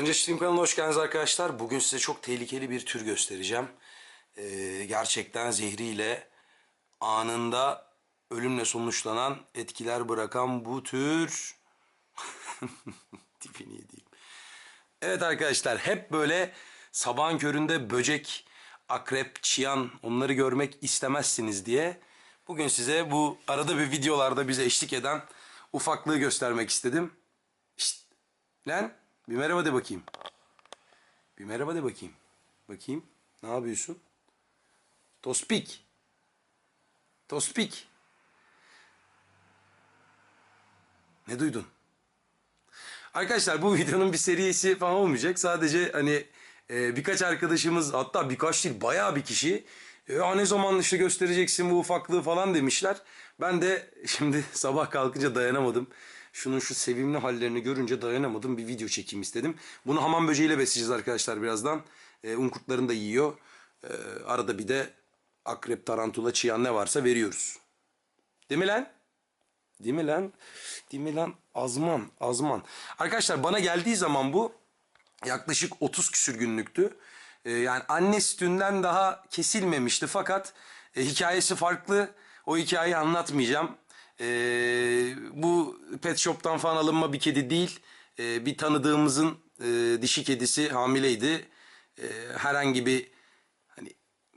Karınca Stream kanalına hoş geldiniz arkadaşlar. Bugün size çok tehlikeli bir tür göstereceğim. Ee, gerçekten zehriyle anında ölümle sonuçlanan etkiler bırakan bu tür... Tipini yediğim. Evet arkadaşlar hep böyle sabahın köründe böcek, akrep, çiyan onları görmek istemezsiniz diye bugün size bu arada bir videolarda bize eşlik eden ufaklığı göstermek istedim. Şşt, lan bir merhaba de bakayım. Bir merhaba de bakayım. Bakayım ne yapıyorsun? Tospik. Tospik. Ne duydun? Arkadaşlar bu videonun bir serisi falan olmayacak. Sadece hani e, birkaç arkadaşımız hatta birkaç değil bayağı bir kişi ya ne zaman işte göstereceksin bu ufaklığı falan demişler. Ben de şimdi sabah kalkınca dayanamadım. Şunun şu sevimli hallerini görünce dayanamadım bir video çekeyim istedim. Bunu hamam böceğiyle besleyeceğiz arkadaşlar birazdan. E, un kurtlarını da yiyor. E, arada bir de akrep, tarantula, çıyan ne varsa veriyoruz. Değil mi lan? Değil mi lan? Değil mi lan? Azman, azman. Arkadaşlar bana geldiği zaman bu yaklaşık 30 küsür günlüktü. Ee, yani anne sütünden daha kesilmemişti fakat e, hikayesi farklı. O hikayeyi anlatmayacağım. Ee, bu pet shop'tan falan alınma bir kedi değil. Ee, bir tanıdığımızın e, dişi kedisi hamileydi. Ee, herhangi bir hani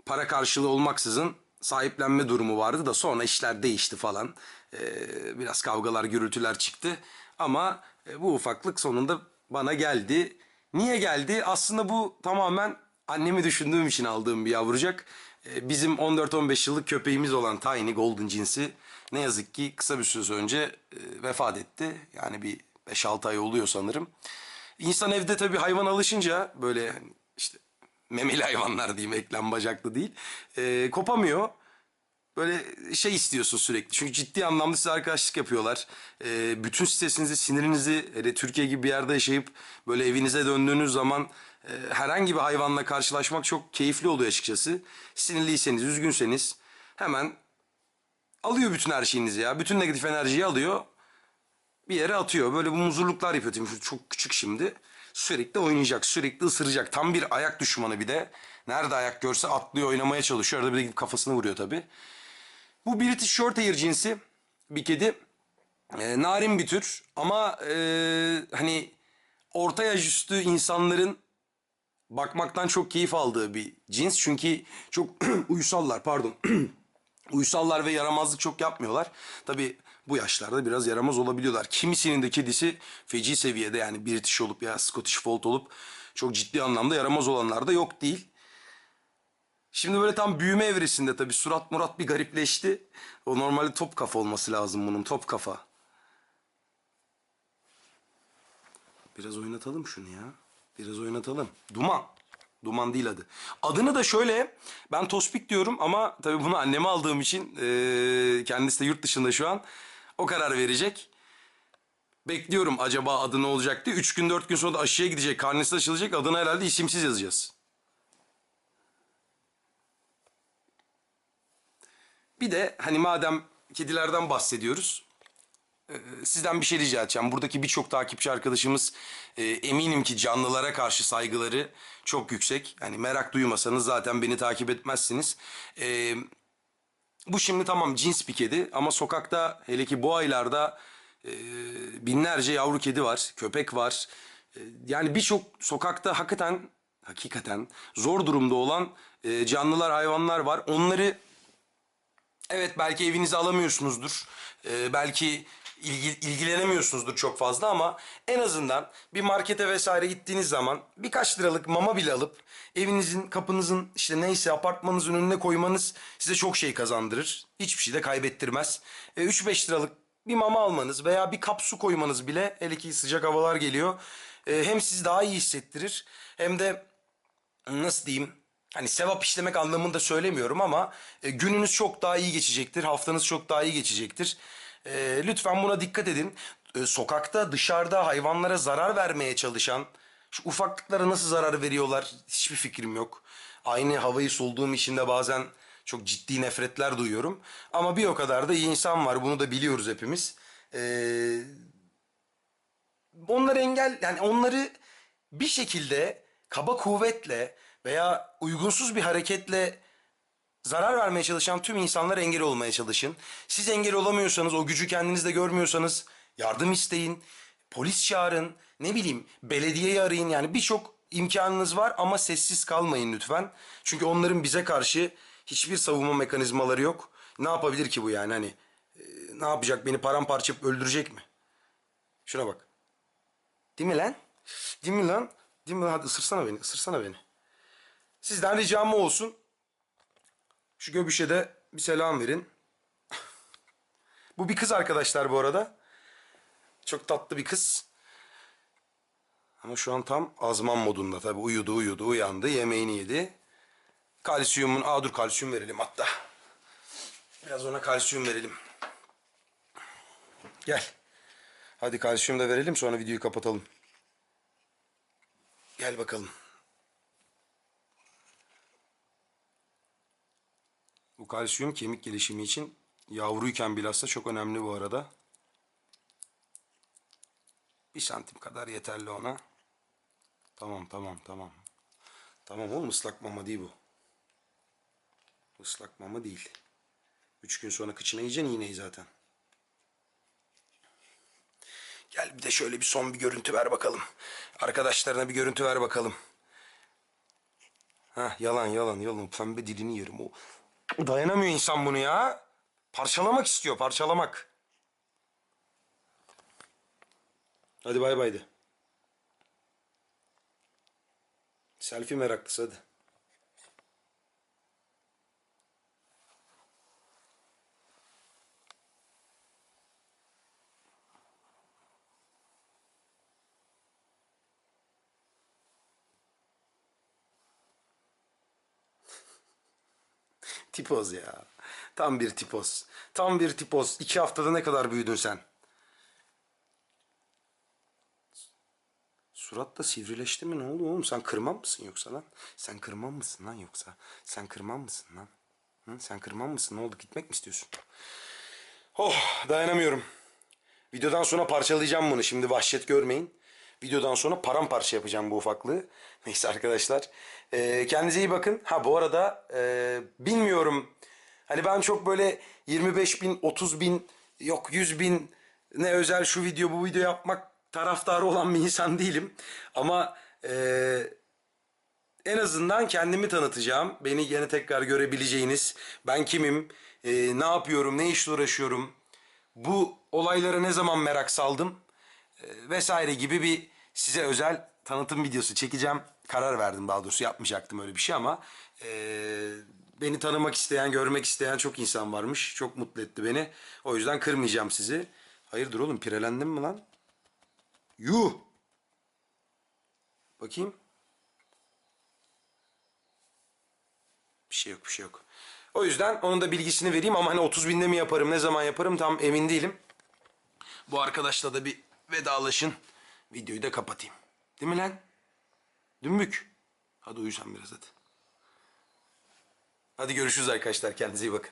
para karşılığı olmaksızın sahiplenme durumu vardı da sonra işler değişti falan. Ee, biraz kavgalar, gürültüler çıktı. Ama e, bu ufaklık sonunda bana geldi. Niye geldi? Aslında bu tamamen annemi düşündüğüm için aldığım bir yavrucak. Ee, bizim 14-15 yıllık köpeğimiz olan Tiny Golden cinsi ne yazık ki kısa bir süre önce e, vefat etti. Yani bir 5-6 ay oluyor sanırım. İnsan evde tabii hayvan alışınca böyle hani işte memeli hayvanlar diyeyim eklem bacaklı değil. E, kopamıyor. Böyle şey istiyorsun sürekli. Çünkü ciddi anlamda size arkadaşlık yapıyorlar. E, bütün stresinizi, sinirinizi hele Türkiye gibi bir yerde yaşayıp böyle evinize döndüğünüz zaman e, herhangi bir hayvanla karşılaşmak çok keyifli oluyor açıkçası. Sinirliyseniz, üzgünseniz hemen alıyor bütün her şeyinizi ya. Bütün negatif enerjiyi alıyor bir yere atıyor. Böyle bu muzurluklar yapıyor. Şimdi çok küçük şimdi. Sürekli oynayacak, sürekli ısıracak. Tam bir ayak düşmanı bir de. Nerede ayak görse atlıyor, oynamaya çalışıyor. Arada bir de kafasını vuruyor tabii. Bu British Shorthair cinsi bir kedi. Ee, narin bir tür ama e, hani orta yaş üstü insanların bakmaktan çok keyif aldığı bir cins. Çünkü çok uysallar pardon. uysallar ve yaramazlık çok yapmıyorlar. Tabi bu yaşlarda biraz yaramaz olabiliyorlar. Kimisinin de kedisi feci seviyede yani British olup ya Scottish Fold olup çok ciddi anlamda yaramaz olanlar da yok değil. Şimdi böyle tam büyüme evresinde tabi surat murat bir garipleşti. O normalde top kafa olması lazım bunun top kafa. Biraz oynatalım şunu ya. Biraz oynatalım. Duman. Duman değil adı. Adını da şöyle ben Tospik diyorum ama tabii bunu anneme aldığım için e, kendisi de yurt dışında şu an o karar verecek. Bekliyorum acaba adı ne olacak diye. 3 gün 4 gün sonra da aşıya gidecek. Karnesi açılacak. Adını herhalde isimsiz yazacağız. Bir de hani madem kedilerden bahsediyoruz. E, Sizden bir şey rica edeceğim. Buradaki birçok takipçi arkadaşımız e, eminim ki canlılara karşı saygıları çok yüksek. Yani merak duymasanız zaten beni takip etmezsiniz. E, bu şimdi tamam cins bir kedi ama sokakta hele ki bu aylarda e, binlerce yavru kedi var, köpek var. E, yani birçok sokakta hakikaten hakikaten zor durumda olan e, canlılar, hayvanlar var. Onları Evet belki evinize alamıyorsunuzdur. Ee, belki ilgi, ilgilenemiyorsunuzdur çok fazla ama en azından bir markete vesaire gittiğiniz zaman birkaç liralık mama bile alıp evinizin kapınızın işte neyse apartmanınızın önüne koymanız size çok şey kazandırır. Hiçbir şey de kaybettirmez. Ee, 3-5 liralık bir mama almanız veya bir kap su koymanız bile hele ki sıcak havalar geliyor. Ee, hem sizi daha iyi hissettirir hem de nasıl diyeyim hani sevap işlemek anlamında söylemiyorum ama e, gününüz çok daha iyi geçecektir. Haftanız çok daha iyi geçecektir. E, lütfen buna dikkat edin. E, sokakta dışarıda hayvanlara zarar vermeye çalışan şu ufaklıklara nasıl zarar veriyorlar hiçbir fikrim yok. Aynı havayı solduğum için de bazen çok ciddi nefretler duyuyorum. Ama bir o kadar da iyi insan var bunu da biliyoruz hepimiz. Eee onları engel yani onları bir şekilde kaba kuvvetle veya uygunsuz bir hareketle zarar vermeye çalışan tüm insanlara engel olmaya çalışın. Siz engel olamıyorsanız, o gücü kendinizde görmüyorsanız yardım isteyin. Polis çağırın, ne bileyim belediyeyi arayın. Yani birçok imkanınız var ama sessiz kalmayın lütfen. Çünkü onların bize karşı hiçbir savunma mekanizmaları yok. Ne yapabilir ki bu yani hani? e, ne yapacak? Beni paramparça öldürecek mi? Şuna bak. Değil mi lan? Değil mi lan? Değil mi lan? Hadi ısırsana beni, ısırsana beni. Sizden ricam olsun. Şu göbüşe de bir selam verin. Bu bir kız arkadaşlar bu arada. Çok tatlı bir kız. Ama şu an tam azman modunda tabii. Uyudu uyudu uyandı yemeğini yedi. Kalsiyumun, aa dur kalsiyum verelim hatta. Biraz ona kalsiyum verelim. Gel. Hadi kalsiyum da verelim sonra videoyu kapatalım. Gel bakalım. Bu kalsiyum kemik gelişimi için yavruyken bilhassa çok önemli bu arada. Bir santim kadar yeterli ona. Tamam tamam tamam. Tamam oğlum ıslak mama değil bu. Islak mama değil. Üç gün sonra kıçına yiyeceksin iğneyi zaten. Gel bir de şöyle bir son bir görüntü ver bakalım. Arkadaşlarına bir görüntü ver bakalım. Ha yalan yalan yalan pembe dilini yerim o. Dayanamıyor insan bunu ya. Parçalamak istiyor parçalamak. Hadi bay bay de. Selfie meraklısı hadi. Tipoz ya. Tam bir tipoz. Tam bir tipoz. İki haftada ne kadar büyüdün sen? Surat da sivrileşti mi? Ne oldu oğlum? Sen kırman mısın yoksa lan? Sen kırman mısın lan yoksa? Sen kırman mısın lan? Hı? Sen kırman mısın? Ne oldu? Gitmek mi istiyorsun? Oh dayanamıyorum. Videodan sonra parçalayacağım bunu. Şimdi vahşet görmeyin. Videodan sonra paramparça yapacağım bu ufaklığı. Neyse arkadaşlar. Ee, kendinize iyi bakın. Ha bu arada e, bilmiyorum. Hani ben çok böyle 25 bin, 30 bin, yok 100 bin ne özel şu video bu video yapmak taraftarı olan bir insan değilim. Ama e, en azından kendimi tanıtacağım. Beni yine tekrar görebileceğiniz. Ben kimim? e, ne yapıyorum? Ne işle uğraşıyorum? Bu olaylara ne zaman merak saldım? e, vesaire gibi bir size özel tanıtım videosu çekeceğim. Karar verdim daha doğrusu yapmayacaktım öyle bir şey ama e, beni tanımak isteyen, görmek isteyen çok insan varmış. Çok mutlu etti beni. O yüzden kırmayacağım sizi. Hayırdır oğlum pirelendin mi lan? Yuh! Bakayım. Bir şey yok bir şey yok. O yüzden onun da bilgisini vereyim ama hani 30 binde mi yaparım ne zaman yaparım tam emin değilim. Bu arkadaşla da bir vedalaşın. Videoyu da kapatayım. Değil mi lan? Dümbük. Hadi uyu sen biraz hadi. Hadi görüşürüz arkadaşlar. Kendinize iyi bakın.